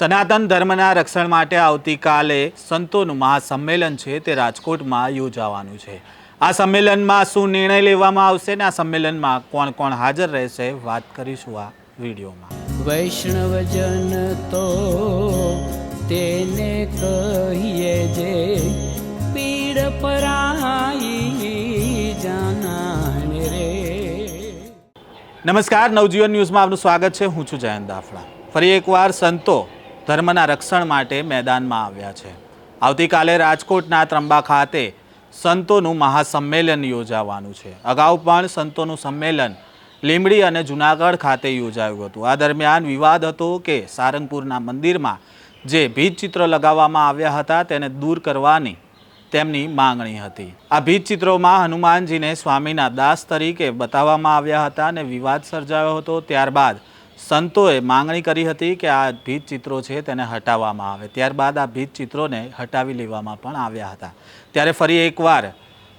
સનાતન ધર્મના રક્ષણ માટે આવતીકાલે સંતોનું મહાસંમેલન છે તે રાજકોટમાં યોજાવાનું છે. આ સંમેલનમાં શું નિર્ણય લેવામાં આવશે ને આ સંમેલનમાં કોણ કોણ હાજર રહેશે વાત કરીશું આ વિડીયોમાં. વૈષ્ણવજન તો તેને કહીએ જે પીડ પરાઈ જાનાને રે. નમસ્કાર નવજીવન ન્યૂઝમાં આપનું સ્વાગત છે. હું છું જયંત દાફડા. ફરી એકવાર સંતો ધર્મના રક્ષણ માટે મેદાનમાં આવ્યા છે. આવતીકાલે રાજકોટના ત્રંબા ખાતે સંતોનું મહાસંમેલન યોજાવાનું છે. અગાઉ પણ સંતોનું સંમેલન લીંબડી અને જુનાગઢ ખાતે યોજાયું હતું. આ દરમિયાન વિવાદ હતો કે સારંગપુરના મંદિરમાં જે ભીત ચિત્ર લગાવવામાં આવ્યા હતા તેને દૂર કરવાની તેમની માંગણી હતી. આ ભીત ચિત્રોમાં હનુમાનજીને સ્વામીના દાસ તરીકે બતાવવામાં આવ્યા હતા અને વિવાદ સર્જાયો હતો. ત્યારબાદ સંતોએ માંગણી કરી હતી કે આ ભીત ચિત્રો છે તેને હટાવવામાં આવે. ત્યારબાદ આ ભીત ચિત્રોને હટાવી લેવામાં પણ આવ્યા હતા. ત્યારે ફરી એકવાર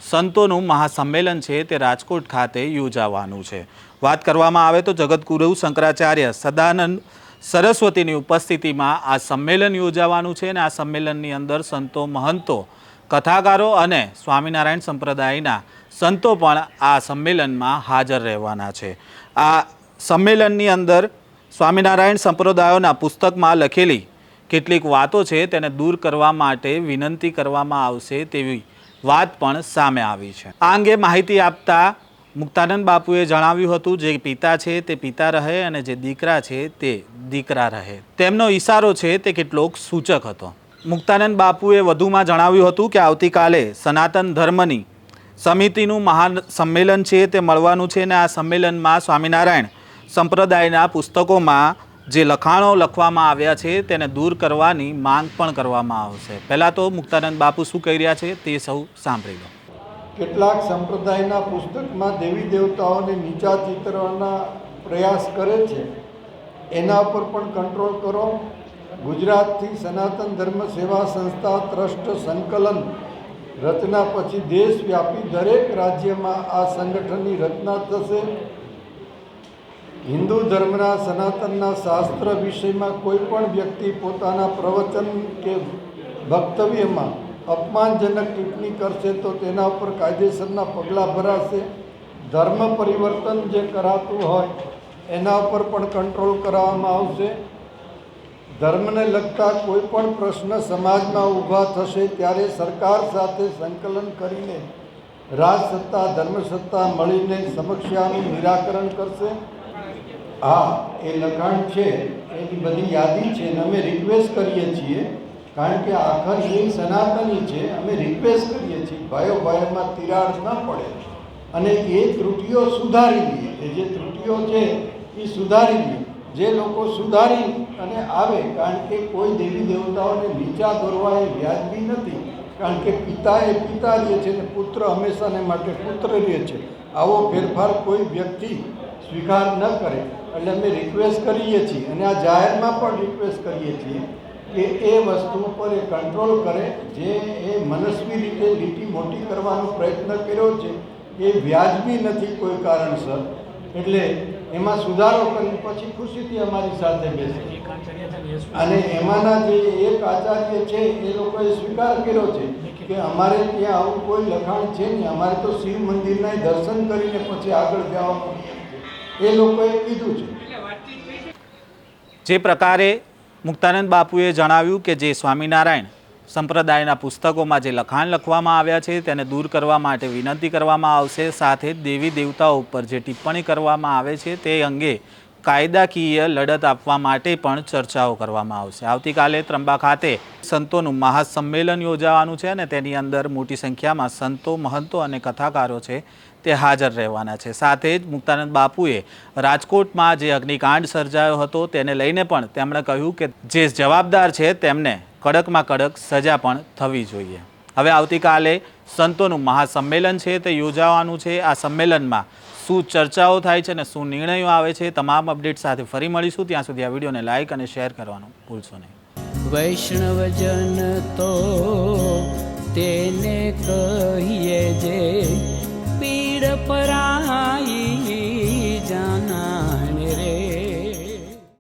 સંતોનું મહાસંમેલન છે તે રાજકોટ ખાતે યોજાવાનું છે. વાત કરવામાં આવે તો જગતગુરુ શંકરાચાર્ય સદાનંદ સરસ્વતીની ઉપસ્થિતિમાં આ સંમેલન યોજાવાનું છે અને આ સંમેલનની અંદર સંતો, મહંતો, કથાકારો અને સ્વામિનારાયણ સંપ્રદાયના સંતો પણ આ સંમેલનમાં હાજર રહેવાના છે. આ સંમેલનની અંદર સ્વામિનારાયણ સંપ્રદાયોના પુસ્તકમાં લખેલી કેટલીક વાતો છે તેને દૂર કરવા માટે વિનંતી કરવામાં આવશે તેવી વાત પણ સામે આવી છે. આ અંગે માહિતી આપતા મુક્તાનંદ બાપુએ જણાવ્યું હતું, જે પિતા છે તે પિતા રહે અને જે દીકરા છે તે દીકરા રહે. તેમનો ઈશારો છે તે કેટલોક સૂચક હતો. મુક્તાનંદ બાપુએ વધુમાં જણાવ્યું હતું કે, આવતીકાલે સનાતન ધર્મની સમિતિનું મહાન સંમેલન છે, તે મળવાનું છે અને આ સંમેલનમાં સ્વામિનારાયણ સંપ્રદાયના પુસ્તકોમાં જે લખાણો લખવામાં આવ્યા છે તેને દૂર કરવાની માંગ પણ કરવામાં આવશે. પહેલાં તો મુક્તાનંદ બાપુ શું કહી રહ્યા છે તે સૌ સાંભળી લો. કેટલાક સંપ્રદાયના પુસ્તકમાં દેવી દેવતાઓને નીચા ચિતરવાના પ્રયાસ કરે છે. એના પર પણ કંટ્રોલ કરો. ગુજરાતથી સનાતન ધર્મ સેવા સંસ્થા ટ્રસ્ટ સંકલન રચના પછી દેશવ્યાપી દરેક રાજ્યમાં આ સંગઠનની રચના થશે. હિન્દુ ધર્મના સનાતનના શાસ્ત્ર વિષયમાં કોઈ પણ વ્યક્તિ પોતાના પ્રવચન કે વક્તવ્યમાં અપમાનજનક ટિપ્પણી કરશે તો તેના ઉપર કાયદેસરના પગલાં ભરાશે. ધર્મ પરિવર્તન જે કરાતું હોય, એના ઉપર પણ કંટ્રોલ કરવામાં આવશે. ધર્મને લગતા કોઈ પણ પ્રશ્ન સમાજમાં ઊભા થશે ત્યારે સરકાર સાથે સંકલન કરીને રાજસત્તા, ધર્મસત્તા મળીને સમસ્યાનું નિરાકરણ કરશે. હા, એ લખાણ છે, એની બધી યાદી છે અને અમે રિક્વેસ્ટ કરીએ છીએ. કારણ કે આખર એ સનાતની છે, અમે રિક્વેસ્ટ કરીએ છીએ. ભાઈઓ ભાઈઓમાં તિરાડ ન પડે. અને એ ત્રુટિઓ સુધારી દઈએ. એ જે ત્રુટિઓ છે, એ સુધારી દઈએ. જે લોકો સુધારી અને આવે, કારણ કે કોઈ દેવી દેવતાઓને નીચા દોરવા એ વ્યાજબી નથી. કારણ કે પિતા એ પિતા રહે છે અને પુત્ર હંમેશાને માટે પુત્ર રહે છે, આવો ફેરફાર કોઈ વ્યક્તિ સ્વીકાર ન કરે. એટલે અમે રિક્વેસ્ટ કરીએ છીએ અને આ જાહેરમાં પણ રિક્વેસ્ટ કરીએ છીએ કે એ વસ્તુ ઉપર એ કંટ્રોલ કરે, જે એ મનસ્વી રીતે લીટી મોટી કરવાનો પ્રયત્ન કર્યો છે. એ વ્યાજબી નથી કોઈ કારણસર. એટલે એમાં સુધારો કરી પછી ખુશીથી અમારી સાથે બેસે. અને એમાંના જે એક આચાર્ય છે, એ લોકોએ સ્વીકાર કર્યો છે કે અમારે ત્યાં આવું કોઈ લખાણ છે નહીં. અમારે તો શિવ મંદિરના દર્શન કરીને પછી આગળ જવાનું એ લોકોએ કીધું છે. જે પ્રકારે મુક્તાનંદ બાપુએ જણાવ્યું કે જે સ્વામિનારાયણ સંપ્રદાયના પુસ્તકોમાં જે લખાણ લખવામાં આવ્યા છે તેને દૂર કરવા માટે વિનંતી કરવામાં આવશે. સાથે દેવી દેવતાઓ ઉપર જે ટિપ્પણી કરવામાં આવે છે તે અંગે કાયદાકીય લડત આપવા માટે પણ ચર્ચાઓ કરવામાં આવશે. આવતીકાલે ત્રંબા ખાતે સંતોનું મહાસંમેલન યોજાવાનું છે અને તેની અંદર મોટી સંખ્યામાં સંતો, મહંતો અને કથાકારો છે તે હાજર રહેવાના છે. સાથે જ મુક્તાનંદ બાપુએ રાજકોટમાં જે અગ્નિકાંડ સર્જાયો હતો તેને લઈને પણ તેમણે કહ્યું કે જે જવાબદાર છે તેમને કડકમાં કડક સજા પણ થવી જોઈએ. હવે આવતીકાલે સંતોનું મહાસંમેલન છે, તે યોજાવાનું છે. આ સંમેલનમાં શું ચર્ચાઓ થાય છે અને શું નિર્ણયો આવે છે, તમામ અપડેટ સાથે ફરી મળીશું. ત્યાં સુધી આ વિડીયોને લાઇક અને શેર કરવાનું ભૂલશો નહીં. વૈષ્ણવજન તો તેને કહીએ જે